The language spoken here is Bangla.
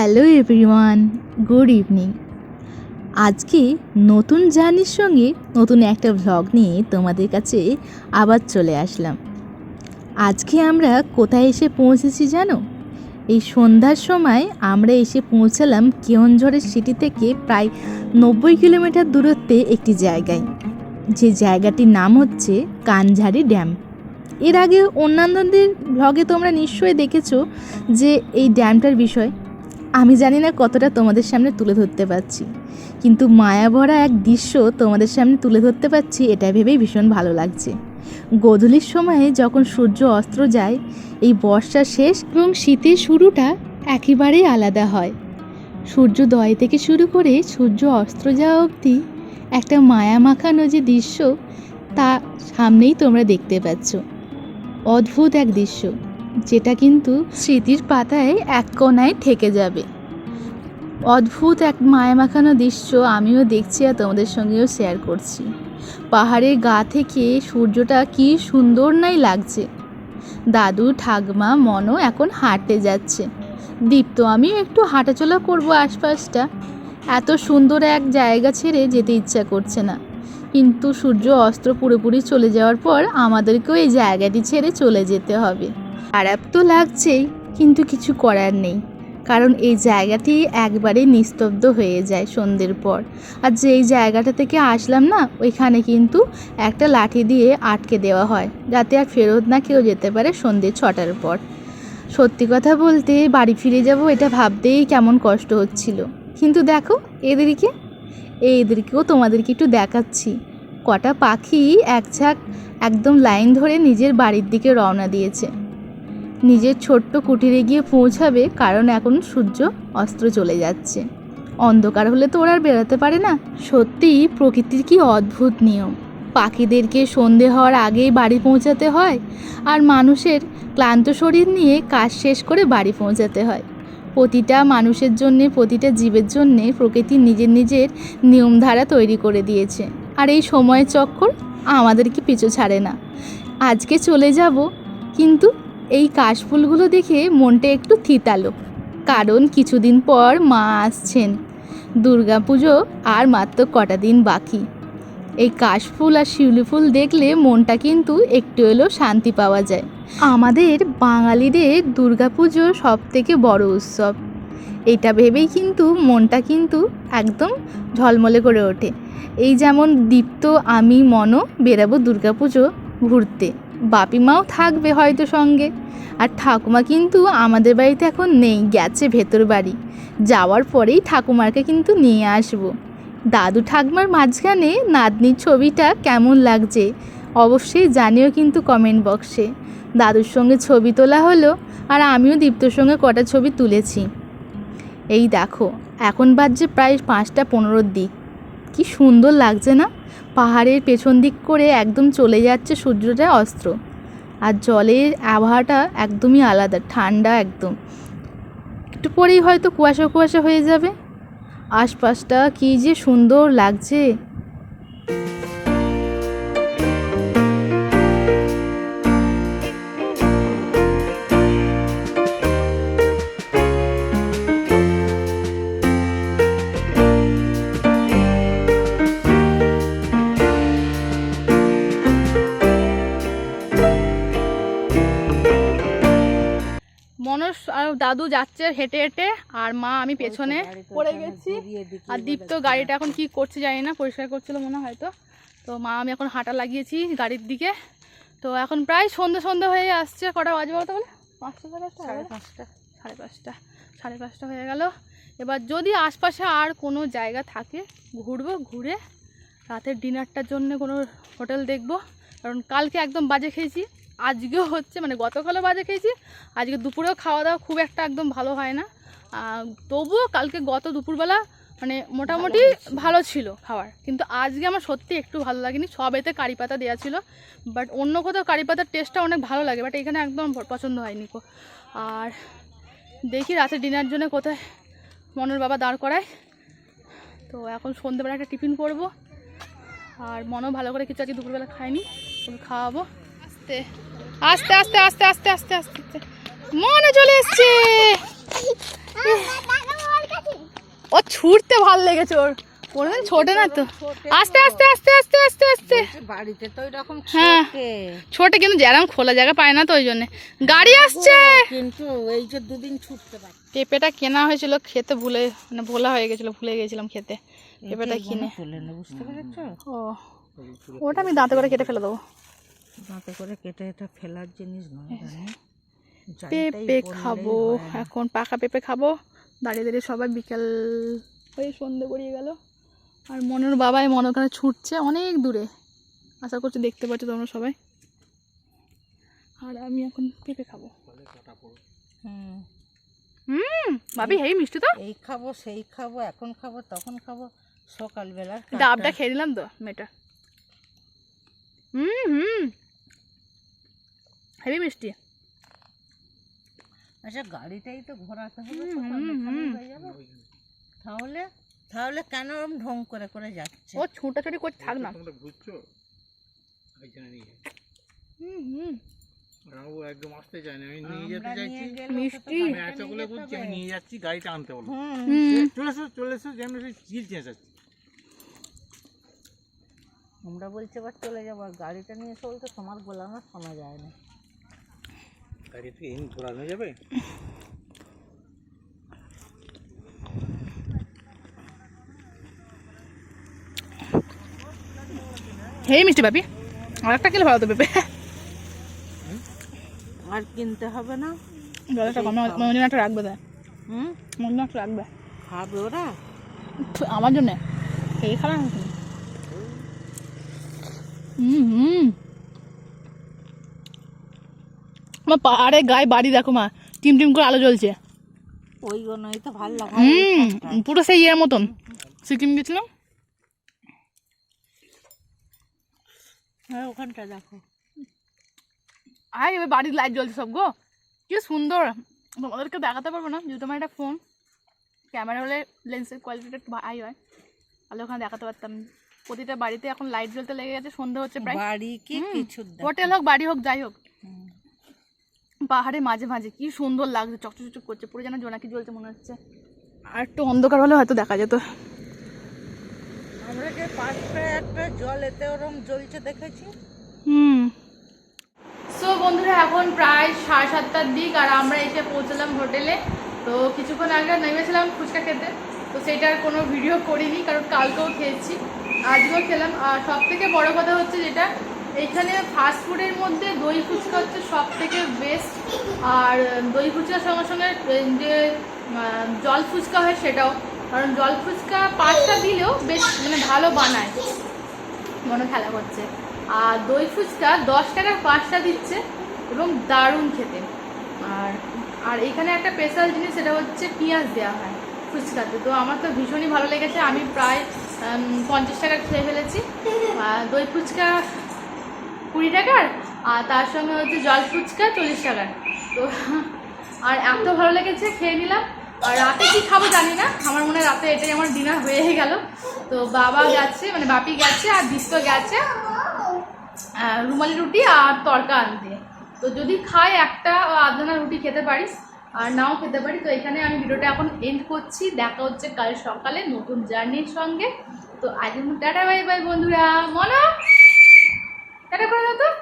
Hello everyone, good evening. আজকে নতুন জার্নির সঙ্গে নতুন একটা ভ্লগ নিয়ে তোমাদের কাছে আবার চলে আসলাম। আজকে আমরা কোথায় এসে পৌঁছেছি জানো? এই সন্ধ্যার সময় আমরা এসে পৌঁছালাম কেওনঝড়ের সিটি থেকে প্রায় নব্বই কিলোমিটার দূরত্বে একটি জায়গায়। যে জায়গাটির নাম হচ্ছে কানঝাড়ি ড্যাম। এর আগে অন্যান্যদের ভ্লগে তোমরা নিশ্চয়ই দেখেছ যে এই ড্যামটার বিষয়। আমি জানি না কতটা তোমাদের সামনে তুলে ধরতে পারছি, কিন্তু মায়াভরা এক দৃশ্য তোমাদের সামনে তুলে ধরতে পারছি, এটা ভেবেই ভীষণ ভালো লাগছে। গোধূলির সময়ে যখন সূর্য অস্ত্র যায়, এই বর্ষা শেষ এবং শীতের শুরুটা একেবারেই আলাদা হয়। সূর্যোদয় থেকে শুরু করে সূর্য অস্ত্র যাওয়া অবধি একটা মায়া মাখানো যে দৃশ্য, তা সামনেই তোমরা দেখতে পাচ্ছ। অদ্ভুত এক দৃশ্য। যেটা কিন্তু স্মৃতির পাতায় এক কোনায় থেকে যাবে। অদ্ভুত এক মায়া মাখানো দৃশ্য আমিও দেখছি আর তোমাদের সঙ্গেও শেয়ার করছি। পাহাড়ের গা থেকে সূর্যটা কি সুন্দর নাই লাগছে। দাদু, ঠাকমা, মনও এখন হাঁটতে যাচ্ছে। দীপ্ত আমিও একটু হাঁটাচলা করব আশপাশটা। এত সুন্দর এক জায়গা ছেড়ে যেতে ইচ্ছা করছে না। কিন্তু সূর্য অস্ত্র পুরোপুরি চলে যাওয়ার পর আমাদেরকেও এই জায়গাটি ছেড়ে চলে যেতে হবে। খারাপ তো লাগছেই, কিন্তু কিছু করার নেই। কারণ এই জায়গাটি একবারে নিস্তব্ধ হয়ে যায় সন্ধ্যের পর। আর যেই জায়গাটা থেকে আসলাম না, ওইখানে কিন্তু একটা লাঠি দিয়ে আটকে দেওয়া হয়। যাতে আর ফেরত না কেউ যেতে পারে সন্ধ্যে ছটার পর। সত্যি কথা বলতে বাড়ি ফিরে যাব এটা ভাবতেই কেমন কষ্ট হচ্ছিল। কিন্তু দেখো, এদেরকে? এদেরকেও তোমাদেরকে একটু দেখাচ্ছি। কটা পাখি এক একদম লাইন ধরে নিজের বাড়ির দিকে রওনা দিয়েছে। নিজের ছোট্ট কুটিরে গিয়ে পৌঁছাবে কারণ এখন সূর্য অস্ত্র চলে যাচ্ছে। অন্ধকার হলে তো ওরা আর বেরোতে পারে না। সত্যিই প্রকৃতির কি অদ্ভুত নিয়ম। পাখিদেরকে সন্ধে হওয়ার আগেই বাড়ি পৌঁছাতে হয় আর মানুষের ক্লান্ত শরীর নিয়ে কাজ শেষ করে বাড়ি পৌঁছাতে হয়। প্রতিটা মানুষের জন্যে, প্রতিটা জীবের জন্যে প্রকৃতি নিজের নিজের নিয়মধারা তৈরি করে দিয়েছে। আর এই সময় চক্কর আমাদেরকে পিছু ছাড়ে না। আজকে চলে যাব, কিন্তু এই কাশফুলগুলো দেখে মনটা একটু থিতালো, কারণ কিছুদিন পর মা আসছেন। দুর্গাপুজো আর মাত্র কটা দিন বাকি। এই কাশফুল আর শিউলি ফুল দেখলে মনটা কিন্তু একটু এলেও শান্তি পাওয়া যায়। আমাদের বাঙালিদের দুর্গাপুজো সব থেকে বড় উৎসব। এটা ভেবেই কিন্তু মনটা কিন্তু একদম ঝলমলে করে ওঠে। এই যেমন দীপ্ত, আমি, মনও বেরাবো দুর্গাপুজো ঘুরতে। বাপি মাও থাকবে হয়তো সঙ্গে। আর ঠাকুমা কিন্তু আমাদের বাড়িতে এখন নেই, গেছে ভেতর বাড়ি। যাওয়ার পরেই ঠাকুমাকে কিন্তু নিয়ে আসব। দাদু ঠাকুমার মাঝখানে নাতনির ছবিটা কেমন লাগছে? অবশ্যই জানিও কিন্তু কমেন্ট বক্সে দাদুর সঙ্গে ছবি তোলা হলো আর আমিও দীপ্তর সঙ্গে কটা ছবি তুলেছি। এই দেখো, এখন বাজছে প্রায় পাঁচটা পনেরোর দিক। কি সুন্দর লাগছে না? পাহাড়ের পেছন দিক করে একদম চলে যাচ্ছে সূর্যটা অস্ত্র। আর জলের আবহাওয়াটা একদমই আলাদা, ঠান্ডা একদম। একটু পরেই হয়তো কুয়াশা কুয়াশা হয়ে যাবে। আশপাশটা কি যে সুন্দর লাগছে। মনস আর দাদু যাচ্ছে হেঁটে হেঁটে আর মা আমি পেছনে পড়ে গেছি। আর দীপ্ত গাড়িটা এখন কি করছে জানি না পরিষ্কার করছিল মনে হয় হয়তো তো মা আমি এখন হাঁটা লাগিয়েছি গাড়ির দিকে। তো এখন প্রায় সন্ধে সন্ধে হয়ে আসছে কটা বাজে বলতে বলে? পাঁচটা? সাড়ে পাঁচটা। সাড়ে পাঁচটা সাড়ে পাঁচটা হয়ে গেল। এবার যদি আশপাশে আর কোনো জায়গা থাকে ঘুরবো ঘুরে রাতের ডিনারটার জন্য কোনো হোটেল দেখব। কারণ কালকে একদম বাজে খেয়েছি। আজকেও হচ্ছে মানে গতকালও বাজে খেয়েছি আজকে দুপুরেও খাওয়া দাওয়া খুব একটা একদম ভালো হয় না। তবুও কালকে গত দুপুরবেলা মানে মোটামুটি ভালো ছিল খাবার কিন্তু আজকে আমার সত্যি একটু ভালো লাগেনি সব এতে কারি পাতা দেওয়া ছিল। বাট অন্য কোথাও কারি পাতার টেস্টটা অনেক ভালো লাগে বাট এখানে একদম পছন্দ হয়নি কো। আর দেখি রাতে ডিনার জন্য কোথায় মনের বাবা দাঁড় করায়। তো এখন সন্ধ্যেবেলা একটা টিফিন করব। আর মনও ভালো করে কিছু আজকে দুপুরবেলা খায়নি খাওয়াবো। আস্তে আস্তে আস্তে আস্তে আস্তে আস্তে আস্তে মনে চলে এসছে ও ছুটতে ভালো লেগেছে ওর কোনদিন ছোটে না তো আস্তে আস্তে আস্তে আস্তে আস্তে আস্তে বাড়িতে তো এরকম হ্যাঁ ছোটে কিন্তু যেরকম খোলা জায়গা পায় না তো ওই জন্য গাড়ি আসছে কিন্তু এই যে দুদিন ছুটতে পারে পেঁপেটা কেনা হয়েছিল খেতে ভুলে মানে ভোলা হয়ে গেছিল ভুলে গেছিলাম খেতে পেঁপেটা কিনে বুঝতে পেরেছ ও ওটা আমি দাঁতে করে কেটে ফেলে দেবো দাঁতে করে কেটে এটা ফেলার জিনিস নয় জানি পেঁপে খাব এখন পাকা পেঁপে খাব। দাঁড়িয়ে দাঁড়িয়ে সবাই বিকেল ওই সন্ধে গড়িয়ে গেল। আর মনের বাবাই মনে ওখানে ছুটছে অনেক দূরে। আশা করছি দেখতে পাচ্ছ তোমরা সবাই। আর আমি এখন পেঁপে খাব। হুম। হুম ভাবি হেই মিষ্টি তো। এই খাব সেই খাব এখন খাব তখন খাব। সকালবেলা ডাবটা খেয়ে দিলাম তো মেয়েটা। হুম হুম। হেভি মিষ্টি। আচ্ছা গাড়িটাই তো ঘোরাতে হবে। তাহলে তাহলে কেন ওরম ঢং করে করে যাচ্ছে? ও ছুটাছুটি করছে থাক না। তোমরা বুঝছ ওইখানে নিয়ে হুম হুম। একদম আসতে চায় না আমি নিয়ে যেতে চাইছি। মিষ্টি। আমি করে বলছি আমি নিয়ে যাচ্ছি গাড়িটা আনতে বলো। হুম। হুম। চলে এসো চলে এসো যেন সেই চিল চেঁচাচ্ছি আমরা বলছি এবার চলে যাব। আর গাড়িটা নিয়ে চলতে তোমার গোলানো শোনা যায় না। যাবে? হেই মিষ্টি ভাবি আর একটা খেলে ভালো তো পেঁপে আর কিনতে হবে না। জলটা কমে মনে একটা রাখবে তাই হুম? মনে একটা রাখবে। খাবে ওরা? আমার জন্য? এই খারাপ হুম হুম। আমার পাহাড়ে গায়ে বাড়ি দেখো মা টিম টিম করে আলো জ্বলছে। ওই জন্যই তো ভালো লাগে হুম পুরো সেই ইয়ের মতন। সিকিম গেছিলাম? হ্যাঁ ওখানটা দেখো। আয় এবার বাড়ির লাইট জ্বলছে সব গো। কি সুন্দর। তোমাদেরকে দেখাতে পারব না যেহেতু আমার একটা ফোন ক্যামেরা হলে লেন্সের কোয়ালিটিটা একটু হাই হয়। তাহলে ওখানে দেখাতে পারতাম। প্রতিটা বাড়িতে এখন লাইট জ্বলতে লেগে গেছে সন্ধ্যা হচ্ছে প্রায়। বাড়ি কি কিছু হোটেল হোক বাড়ি হোক যাই হোক। হুম। পাহাড়ের মাঝে মাঝে কি সুন্দর লাগছে চকচক চকচক করছে পুরো যেন জোনাকি জ্বলছে মনে হচ্ছে। আর একটু অন্ধকার হলে হয়তো দেখা যেত। আমরা যে একটা জল এতে ওরম জ্বলছে দেখেছি? হুম। সো বন্ধুরা এখন প্রায় সাড়ে সাতটার দিক আর আমরা এসে পৌঁছলাম হোটেলে। তো কিছুক্ষণ আগে নেমেছিলাম ফুচকা খেতে। তো সেটার কোনো ভিডিও করিনি কারণ কালকেও খেয়েছি। আজকেও খেলাম। আর সব থেকে বড় কথা হচ্ছে যেটা এখানে ফাস্ট ফুডের মধ্যে দই ফুচকা হচ্ছে সব থেকে বেস্ট আর দই ফুচকার সঙ্গে সঙ্গে যে জল ফুচকা হয় সেটাও। কারণ জল ফুচকা পাঁচটা দিলেও বেশ মানে ভালো বানায়। মনে খেলা করছে। আর দই ফুচকা দশ টাকার পাঁচটা দিচ্ছে এবং দারুণ খেতে। আর আর এখানে একটা স্পেশাল জিনিস, সেটা হচ্ছে পেঁয়াজ দেওয়া হয় ফুচকাতে। তো আমার তো ভীষণই ভালো লেগেছে। আমি প্রায় পঞ্চাশ টাকা খেয়ে ফেলেছি। দই ফুচকা কুড়ি টাকার, আর তার সঙ্গে হচ্ছে জল ফুচকা চল্লিশ টাকার। তো, আর এত ভালো লেগেছে, খেয়ে নিলাম। আর রাতে কি খাব জানি না, আমার মনে হয় রাতে এটাই আমার ডিনার হয়ে গেল। তো বাবা গেছে মানে বাপি গেছে, আর দিস্ত গেছে রুমালি রুটি আর তরকা আনতে। তো যদি খাই একটা ও আধখানা রুটি খেতে পারিস, আর নাও খেতে পারি। তো এখানে আমি ভিডিওটা এখন এন্ড করছি। দেখা হচ্ছে কাল সকালে নতুন জার্নির সঙ্গে। তো আজ টাটা, বাই বাই বন্ধুরা। মনো টাটা করে দাও